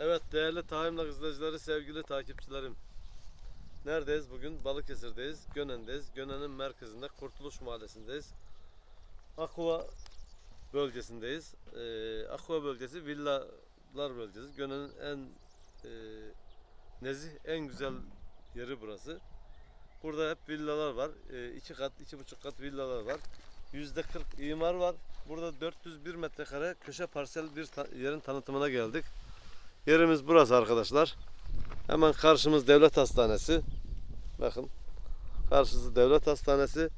Evet değerli Tahammülak izleyicileri, sevgili takipçilerim. Neredeyiz bugün? Balıkesir'deyiz. Gönen'deyiz. Gönen'in merkezinde Kurtuluş Mahallesi'ndeyiz. Akua bölgesindeyiz. Ee, Akua bölgesi villalar bölgesi. Gönen'in en e, nezih, en güzel yeri burası. Burada hep villalar var. E, iki kat, iki buçuk kat villalar var. Yüzde 40 imar var. Burada 401 metrekare köşe parsel bir ta- yerin tanıtımına geldik. Yerimiz burası arkadaşlar. Hemen karşımız devlet hastanesi. Bakın. Karşısı devlet hastanesi.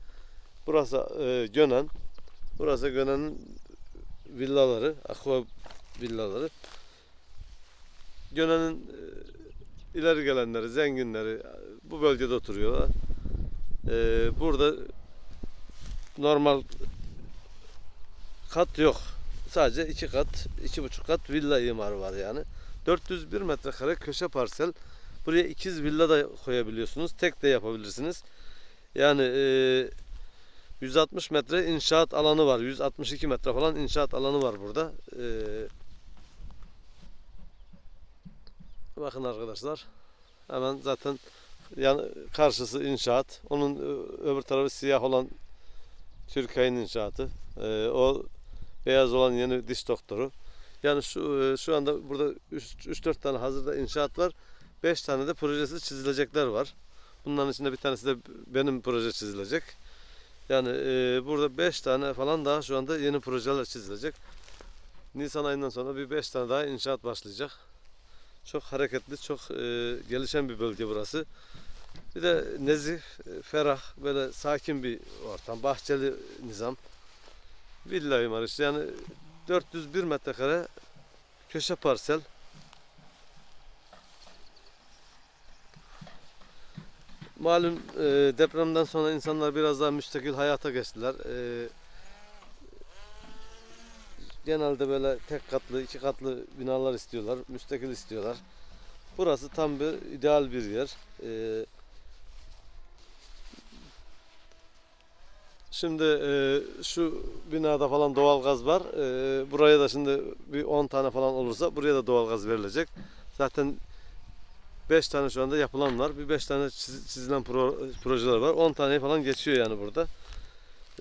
Burası e, Gönen. Burası Gönen'in villaları, aqua villaları. Gönen'in e, ileri gelenleri, zenginleri e, bu bölgede oturuyorlar. E, burada normal kat yok. Sadece iki kat, iki buçuk kat villa imarı var yani. 401 metrekare köşe parsel. Buraya ikiz villa da koyabiliyorsunuz. Tek de yapabilirsiniz. Yani e, 160 metre inşaat alanı var. 162 metre falan inşaat alanı var burada. E, bakın arkadaşlar. Hemen zaten yan, karşısı inşaat. Onun ö- öbür tarafı siyah olan Türkay'ın inşaatı. E, o beyaz olan yeni diş doktoru. Yani şu e, şu anda burada 3-4 tane hazırda inşaat var. 5 tane de projesi çizilecekler var. Bunların içinde bir tanesi de benim proje çizilecek. Yani e, burada 5 tane falan daha şu anda yeni projeler çizilecek. Nisan ayından sonra bir 5 tane daha inşaat başlayacak. Çok hareketli, çok e, gelişen bir bölge burası. Bir de nezih, e, ferah, böyle sakin bir ortam, bahçeli nizam. Villa imarı yani 401 metrekare köşe parsel. Malum e, depremden sonra insanlar biraz daha müstakil hayata geçtiler. E, genelde böyle tek katlı, iki katlı binalar istiyorlar, müstakil istiyorlar. Burası tam bir ideal bir yer. E, Şimdi e, şu binada falan doğalgaz var. E, buraya da şimdi bir 10 tane falan olursa buraya da doğalgaz verilecek. Zaten 5 tane şu anda yapılan var. Bir 5 tane çiz- çizilen pro- projeler var. 10 tane falan geçiyor yani burada.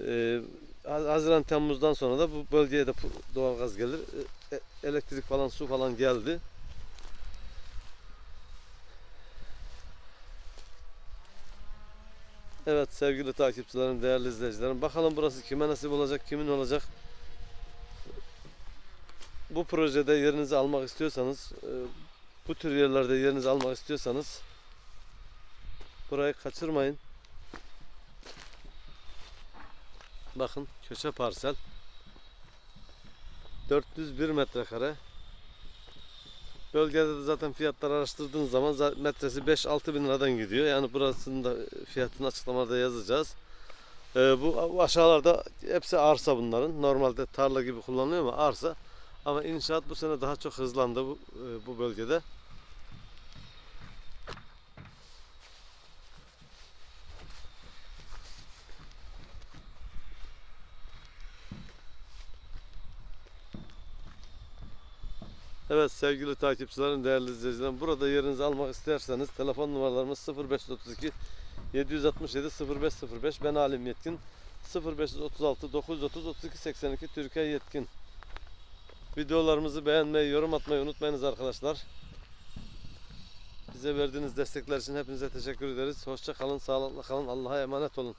E, Haziran Temmuz'dan sonra da bu bölgeye de doğalgaz gelir. E, e- elektrik falan su falan geldi. Evet sevgili takipçilerim, değerli izleyicilerim. Bakalım burası kime nasip olacak, kimin olacak? Bu projede yerinizi almak istiyorsanız, e, bu tür yerlerde yerinizi almak istiyorsanız burayı kaçırmayın. Bakın köşe parsel. 401 metrekare. Bölgede de zaten fiyatları araştırdığınız zaman za- metresi 5-6 bin liradan gidiyor. Yani burasının da fiyatını açıklamada yazacağız. Ee, bu bu aşağılarda hepsi arsa bunların. Normalde tarla gibi kullanılıyor ama arsa. Ama inşaat bu sene daha çok hızlandı bu, e, bu bölgede. Evet sevgili takipçilerim, değerli izleyicilerim. Burada yerinizi almak isterseniz telefon numaralarımız 0532 767 0505 ben Alim Yetkin 0536 930 32 82 Türkiye Yetkin Videolarımızı beğenmeyi, yorum atmayı unutmayınız arkadaşlar. Bize verdiğiniz destekler için hepinize teşekkür ederiz. Hoşça kalın, sağlıkla kalın. Allah'a emanet olun.